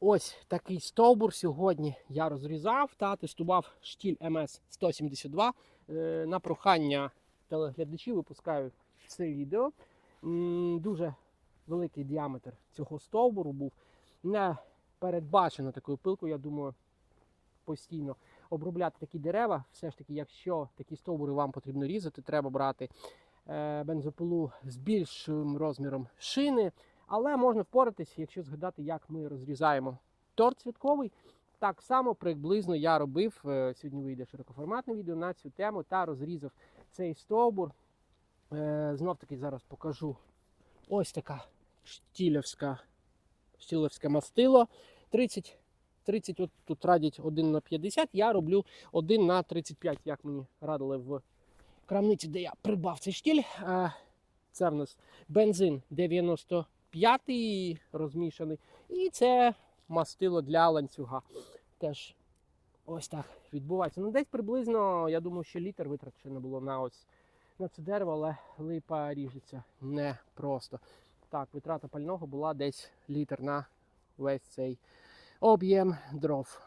Ось такий стовбур сьогодні я розрізав та тестував штіль МС 172. Е, На прохання телеглядачів випускаю це відео. Дуже великий діаметр цього стовбуру був. Не передбачено такою пилкою, я думаю, постійно обробляти такі дерева. Все ж таки, якщо такі стовбури вам потрібно різати, треба брати е, бензопилу з більшим розміром шини. Але можна впоратись, якщо згадати, як ми розрізаємо торт святковий. Так само приблизно я робив. е, Сьогодні вийде широкоформатне відео на цю тему та розрізав цей стовбур. Е, Знов таки зараз покажу ось така штілівська, штілівське мастило. 30, 30 от тут радять 1 на 50. Я роблю 1 на 35, як мені радили в крамниці, де я придбав цей штіль. Е, Це в нас бензин 95 розмішаний. І це мастило для ланцюга. Теж ось так відбувається. Ну, десь приблизно, я думаю, що літр витрачено було на ось на це дерево, але липа ріжеться не просто. Так, витрата пального була десь літр на весь цей об'єм дров.